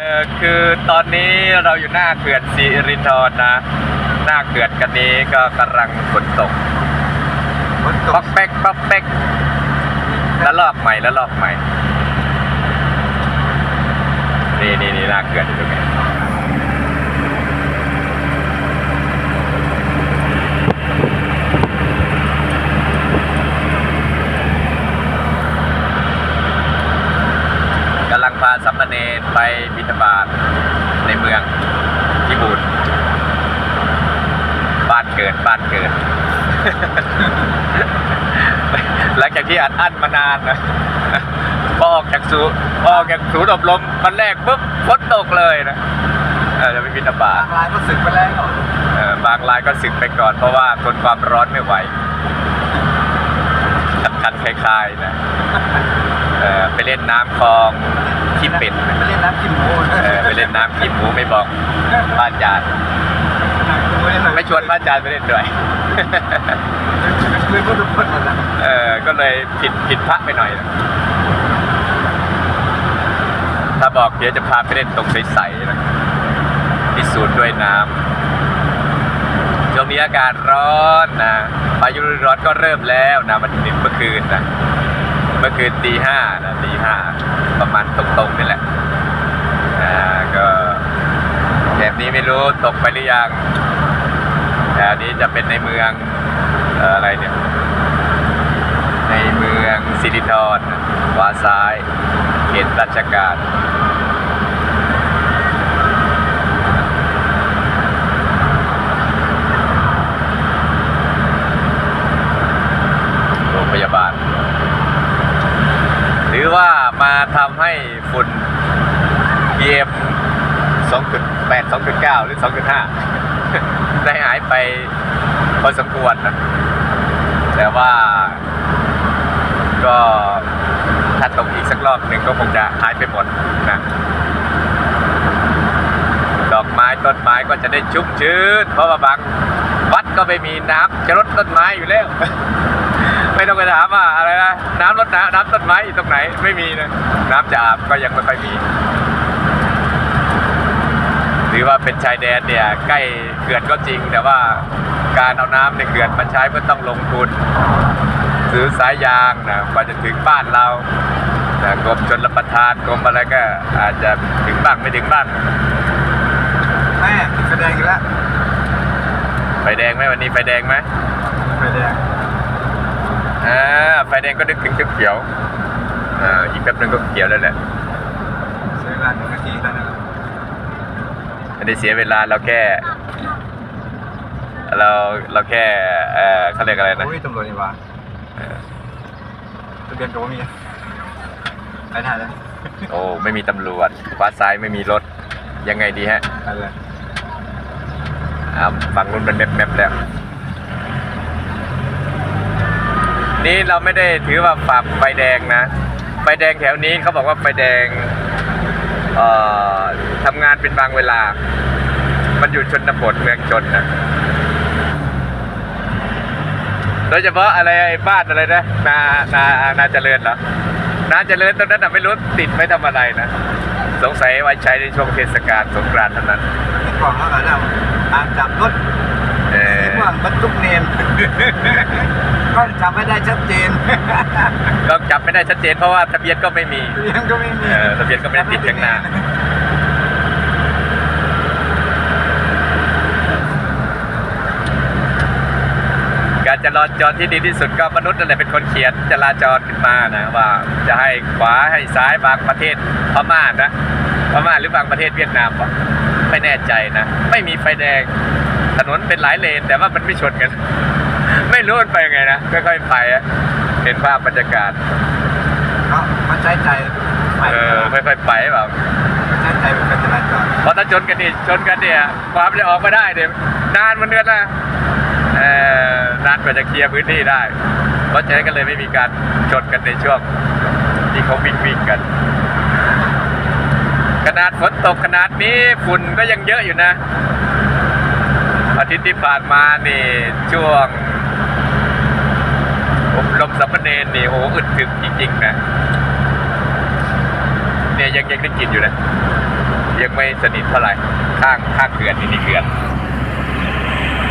เออคือตอนนี้เราอยู่หน้าเขื่อนสิรินธรนะ หน้าเขื่อนกันนี้ก็กำลังฝนตกฝนตป๊อกกแป๊กป๊อกแป๊กแล้วลอกใหม่แล้วลอกใหม่ นี่นี่นี่หน้าเขื่อนอยู่ตรงนี้กำลังพาสัมมเนรไปบิณฑบาตในเมืองพิบูล บ้านเกิดบ้านเกิด หลังจากที่อัดอั้นมานานนะพอออกจากศูนย์พอออกจากศูนย์อบรมวันแรกปุ๊บฝนตกเลยนะเออจะไปบินบาบาตงรายก็สึกไปแล้วเออบางรายก็สึกไปก่อน เพราะว่าทนความร้อนไม่ไหวคันคันๆคล้ายๆนะเออไปเล่นน้ำคลองขี้เป็ดไปเล่นน้ำกินหมูเออไปเล่นน้ำขี้หมูไม่บอกพระอาจารย์ ไม่ชวนพระอาจารย์ไปเล่นด้วยคือก็ทุกคนนะเออก็เลยผิดผิดพระไปหน่อยนะถ้าบอกเดี๋ยวจะพาไปเล่นตรงใสๆนะที่ศูนย์ด้วยน้ำช่วงนี้อากาศร้อนนะพายุฤดูร้อนก็เริ่มแล้วนะมันเมื่อคืนนะเมื่อคืนตีห้านะตีห้าประมาณตรงๆนี่แหละอ่าก็แถบนี้ไม่รู้ตกไปหรือยัง แต่อันนี้จะเป็นในเมืองอะไรเนี่ย ในเมืองสิรินธรวาซ้าย เขตราชการโรงพยาบาล หรือว่ามาทำให้ฝุ่น PM 2.8 2.9 หรือ 2.5 ได้หายไปพอสมควรนะแต่ว่า ก็ถ้าตกอีกสักรอบหนึ่งก็คงจะหายไปหมดนะดอกไม้ต้นไม้ก็จะได้ชุ่มชื้นเพราะว่าบางวัดก็ไม่มีน้ำจะรดต้นไม้อยู่แล้ว ไม่ต้องไปถามว่าอะไรนะน้ำรดน้ำน้ำต้นไม้อยู่ตรงไหนไม่มีนะน้ำจะอาบก็ยังไม่ค่อยมี หรือว่าเป็นชายแดนเนี่ยใกล้เขื่อนก็จริง แต่ว่าการเอาน้ำในเขื่อนมาใช้ก็ต้องลงทุนซื้อสายยางนะกว่าจะถึงบ้านเรานะกรมชนรับประทานกรมอะไรก็อาจจะถึงบ้างไม่ถึงบ้างแม่แสดงอีกแล้วไฟแดงไหมวันนี้ไฟแดงไหมไฟแดงอ่าไฟแดงก็นึกถึงเขียวๆอ่าอีกแป๊บนึงก็เขียวแล้วแหละ ใช้เวลาหนึ่งนาทีแล้วนะ ไม่ได้เสียเวลาเราแค่เราเราแค่เออเขาเรียกอะไรนะโอ้ยตำรวจนี่หว่าเออทะเบียนก็บ่มีไปถ่ายแล้วโอ้ไม่มีตำรวจขวาซ้ายไม่มีรถยังไงดีฮะอะไรอ่าฝั่งนู้นเป็นแมปแมปแล้ว นี่เราไม่ได้ถือว่าฝ่าไฟแดงนะไฟแดงแถวนี้เขาบอกว่าไฟแดงเอ่อ ทำงานเป็นบางเวลา มันอยู่ชนบทเมืองชนนะโดยเฉพาะอะไรไอ้บ้านอะไรนะนานานาเจริญเหรอนาเจริญตรงนั้นน่ะไม่รู้ติดไม่ทำอะไรนะ สงสัยไว้ใช้ในช่วงเทศกาลสงกรานต์เท่านั้นนี่กล่องเท่าไหร่แล้วตามจับรถเออที่ว่างบรรทุกเนนก็จับไม่ได้ชัดเจนก็จับไม่ได้ชัดเจนเพราะว่าทะเบียนก็ไม่มียังก็ไม่มีเออทะเบียนก็ไม่ได้ติดข้างหน้า การ จราจรที่ดีที่สุดก็มนุษย์นั่นแหละเป็นคนเขียนจราจรขึ้นมานะว่าจะให้ขวาให้ซ้ายบางประเทศพม่านะพม่าหรือบางประเทศเวียดนามวะไม่แน่ใจนะ ไม่มีไฟแดงถนนเป็นหลายเลน แต่ว่ามันไม่ชนกัน ไม่รู้มันไปยังไงนะค่อยๆไปอะเห็นภาพบรรยากาศเนาะมันใช้ใจไปเออค่อยๆไปแบบมันใช้ใจเป็นการจราจรเพราะถ้าชนกันนี่ชนกันเนี่ยความจะออกมาได้เนี่ยนานมันเดือนนะเออ นานกว่าจะเคลียร์พื้นที่ได้ เพราะฉะนั้นก็เลยไม่มีการชนกันในช่วงที่เขาวิ่งวิ่งกัน ขนาดฝนตกขนาดนี้ฝุ่นก็ยังเยอะอยู่นะ อาทิตย์ที่ผ่านมานี่ช่วงอบรมสัมมเนรนี่โอ้โหอึดถึกจริงๆนะเนี่ยยังยังได้กลินอยู่นะยังไม่สนิทเท่าไหร่ข้างข้างเขื่อนนี่นี่เขื่อน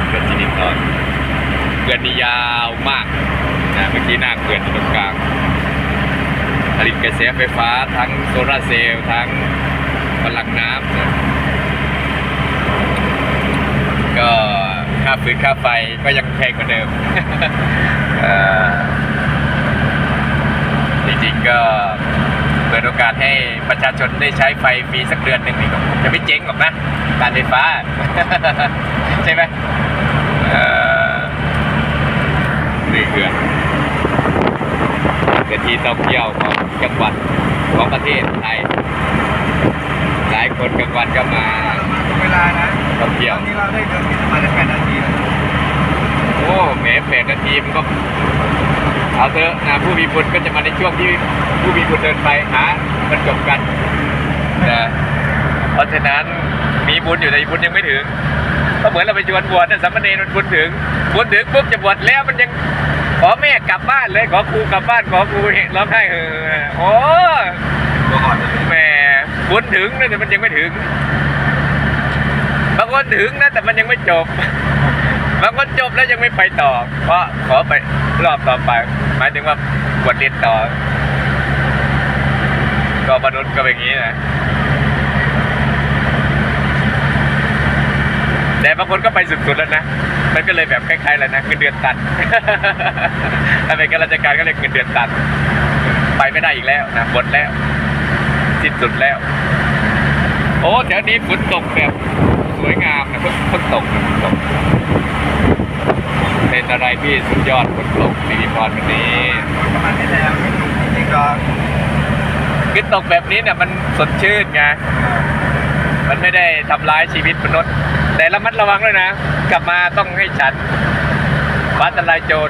เขื่อนสิรินธรเขื่อนนี่ยาวมากนะเมื่อกี้หน้าเขื่อนอยู่ตรงกลางผลิตกระแสไฟฟ้าทั้งโซลาร์เซลล์ทั้งพลังน้ำนะก็ค่าฟืนค่าไฟก็ยังแพงกว่าเดิมจริงๆก็เปิดโอกาสให้ประชาชนได้ใช้ไฟฟรีสักเดือนหนึ่งนี่ก็จะไม่เจ๊งหรอกนะ การไฟฟ้า ใช่ไหม นี่เขื่อนเป็นที่ท่องเที่ยวของจังหวัดของประเทศไทย หลายคนกลางวันก็มาเวลานะท่องเที่ตยวอนนี้เราได้เดินกินมาได้แปดนาทีแล้วโอ้แหมแปดนาทีมันก็เอาเถอะนะผู้มีบุญก็จะมาในช่วงที่ผู้มีบุญเดินไปหามันจบกันนะเพราะฉะนั้นมีบุญอยู่แต่บุญยังไม่ถึง ก็เหมือนเราไปชวนบวชนะสามเณรมันบุญถึงบุญถึงปุ๊บจะบวชแล้วมันยังขอแม่กลับบ้านเลยขอครูกลับบ้านขอครูร้องไห้เออโอ้ตัวก่อนแหม่บุญถึงนะแต่มันยังไม่ถึงบางคนถึงนะแต่มันยังไม่จบบางคนจบแล้วยังไม่ไปต่อ เพราะขอไปรอบต่อไป หมายถึงว่าบวชเรียนต่อ ก็มนุษย์ก็เป็นอย่างนี้นะ แต่บางคนก็ไปสุดๆแล้วนะ มันก็เลยแบบคล้ายๆแล้วนะเงินเดือนตัดถ้าเป็นข้าราชการก็เลยเงินเดือนตัด ไปไม่ได้อีกแล้วนะหมดแล้วสิ้นสุดแล้ว โอ้แถวนี้ฝนตกแบบสวยงามนะเพิ่งเพิ่งตกฝนตก เป็นอะไรที่สุดยอดฝนตกสิริพรวันนี้ประมาณนี้แล้วจริงก็คือตกแบบนี้เนี่ยมันสดชื่นไงมันไม่ได้ทำร้ายชีวิตมนุษย์ แต่ระมัดระวังด้วยนะ กลับมาต้องให้ฉันฟ้าทลายโจร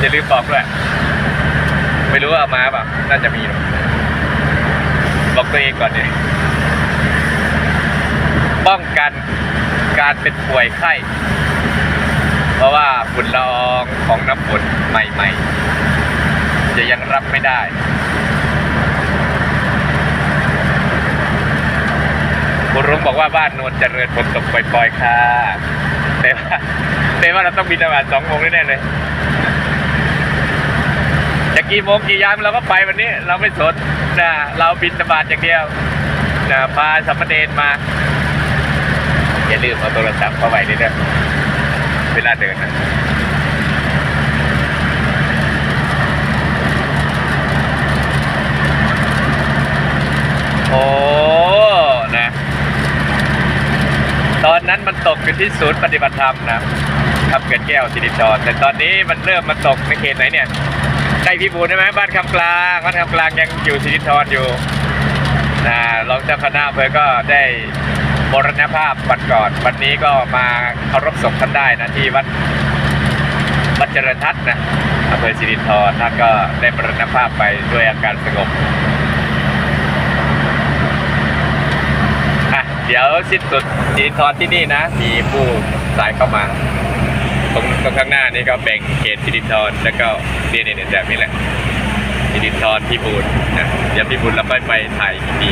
อย่าลืมบอกด้วย ไม่รู้ว่าเอามาเปล่าน่าจะมีบอกตัวเองก่อนดิป้องกันการเป็นป่วยไข้ เพราะว่าฝุ่นละอองของน้ำฝนใหม่ ๆ จะยังรับไม่ได้ คุณรุ้งบอกว่าบ้านนวลเจริญฝนตกปล่อยๆค่ะแต่ว่าแต่ว่าเราต้องบินประมาณสองโมงแน่เลยจะกี่โมงกี่ยามเราก็ไปวันนี้เราไม่สนนะเราบินบาตอย่างเดียวนะพาสามเณรมา อย่าลืมเอาโทรศัพท์เข้าไว้ด้วยนะเวลาเดินนะโอ้นะ ตอนนั้นมันตกอยู่ ที่ศูนย์ปฏิบัติธรรมนะครับเกิดแก้วสิริธรแต่ตอนนี้มันเริ่มมาตกในเขตไหนเนี่ยใกล้พิบูลใช่ไหมบ้านคำกลางบ้านคำกลางยังอยู่สิริธรอยู่นะรองเจ้าคณะอำเภอก็ได้มรณภาพวันก่อน วันนี้ก็มาเคารพศพท่านได้นะที่วัดวัดเจริญทัศน์นะอำเภอสิริธรท่านก็ได้มรณภาพไปด้วยอาการสงบอะ เดี๋ยวสิ้นสุดจินทอนที่นี่นะ มีผู้สายเข้ามา ตรงตรงข้างหน้านี่ก็แบ่งเขตสิรินทอนแล้วก็เนี่ยเนี่ยแบบนี้แหละสิรินทอนพี่บูลนะเดี๋ยวพี่บูลเราไปไปถ่ายอีกที